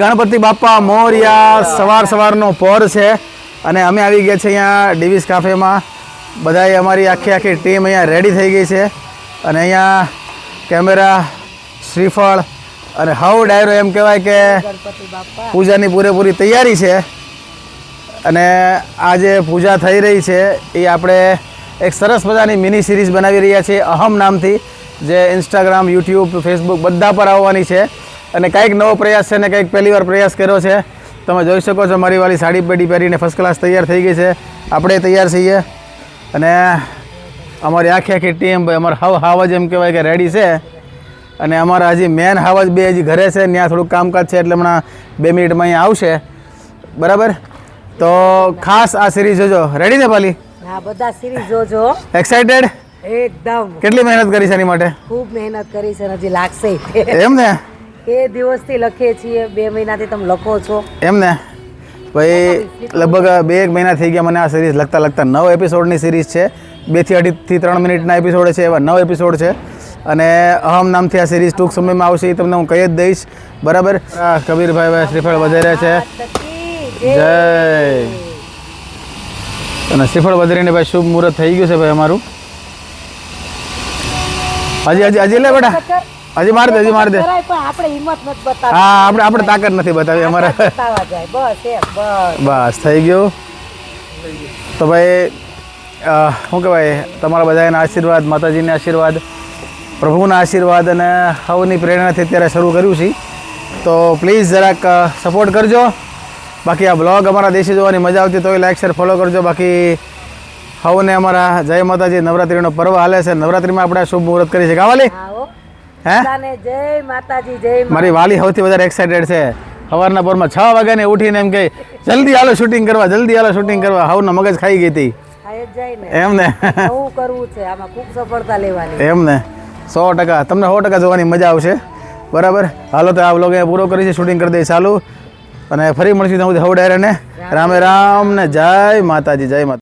ગણપતિ બાપા મોરિયા સવાર સવારનો પોર છે. અને અમે આવી ગયા છે અહીંયા ડીવીસ કાફેમાં બધાએ અમારી આખી આખી ટીમ અહીંયા રેડી થઈ ગઈ છે. અને અહીંયા કેમેરા શ્રીફળ અને હાઉ ડાયરો એમ કહેવાય કે પૂજાની પૂરેપૂરી તૈયારી છે. અને આ જે પૂજા થઈ રહી છે એ આપણે એક સરસ મજાની મિની સિરીઝ બનાવી રહ્યા છીએ અહમ નામથી જે ઇન્સ્ટાગ્રામ યુટ્યુબ ફેસબુક બધા પર આવવાની છે. અને કંઈક નવો પ્રયાસ છે ને કંઈક પહેલી વાર પ્રયાસ કર્યો છે. તમે જોઈ શકો છો મારી વાલી સાડી પેટી પહેરીને ફર્સ્ટ ક્લાસ તૈયાર થઈ ગઈ છે. આપણે તૈયાર છીએ. અને અમારી આખી આખી ટીમ ભાઈ અમારા હાવ હાવજ એમ કહેવાય કે રેડી છે. અને અમારા હજી મેન હાવજ બે હજી ઘરે છે ત્યાં થોડુંક કામકાજ છે એટલે હમણાં બે મિનિટમાં અહીંયા આવશે. બરાબર? તો ખાસ આ સિરીઝ જોજો. રેડી ને પાલી? હા બધા સિરીઝ જોજો. એક્સાઇટેડ એકદમ. કેટલી મહેનત કરી છે એની માટે? ખૂબ મહેનત કરી છે હજી લાગશે. એમ ને? એ દિવસથી લખીએ છીએ બે મહિનાથી તમે લખો છો. એમ ને? ભાઈ લગભગ બે એક મહિના થઈ ગયા મને આ સિરીઝ લગતા લગતા. નવ એપિસોડની સિરીઝ છે. બેથી અઢીથી ત્રણ મિનિટના એપિસોડ છે એવા નવ એપિસોડ છે. અને અહમ નામથી આ સિરીઝ ટૂંક સમયમાં આવશે એ તમને હું કહી જ દઈશ. બરાબર? કબીરભાઈ ભાઈ શ્રીફળ વધારે છે. જય. અને શ્રીફળ વધારીને ભાઈ શુભ મુહૂર્ત થઈ ગયું છે ભાઈ અમારું. હજી હજી હજી લે બેટા. હજી માર દે હજી માર દે. આપણે હિંમત નથી બતાવી હા આપણે આપણે તાકાત નથી બતાવી અમારે. જાય. બસ બસ. બસ થઈ ગયું. તો ભાઈ શું કહેવાય તમારા બધાના આશીર્વાદ માતાજીના આશીર્વાદ પ્રભુના આશીર્વાદ અને હવની પ્રેરણાથી અત્યારે શરૂ કર્યું છે. તો પ્લીઝ જરાક સપોર્ટ કરજો. બાકી આ બ્લોગ અમારા દેશી જોવાની મજા આવતી તો લાઈક શેર ફોલો કરજો. બાકી હવને અમારા જય માતાજી. નવરાત્રિનો પર્વ હાલે છે. નવરાત્રિમાં આપણે શુભ મુહૂર્ત કરી છે. કાવાલી જય માતાજી જય મારી વાલી સૌથી વધારે એક્સાઇટેડ છે. સવારના પોરમાં છ વાગ્યાને ઉઠીને એમ કે જલ્દી હાલો શૂટિંગ કરવા જલ્દી હાલો શૂટિંગ કરવા. હાવનો મગજ ખાઈ ગઈ હતી. એમને જ જાય ને. એમ ને? નવું કરવું છે આમાં ખૂબ સફળતા લેવાની. એમ સો ટકા. તમને સો ટકા જોવાની મજા આવશે. બરાબર? હાલો તો આ વ્લોગ પૂરો કરી છે શૂટિંગ કરી દઈએ ચાલુ. અને ફરી મળશું ત્યાં સુધી. ને રામે રામ ને જય માતાજી જય માતા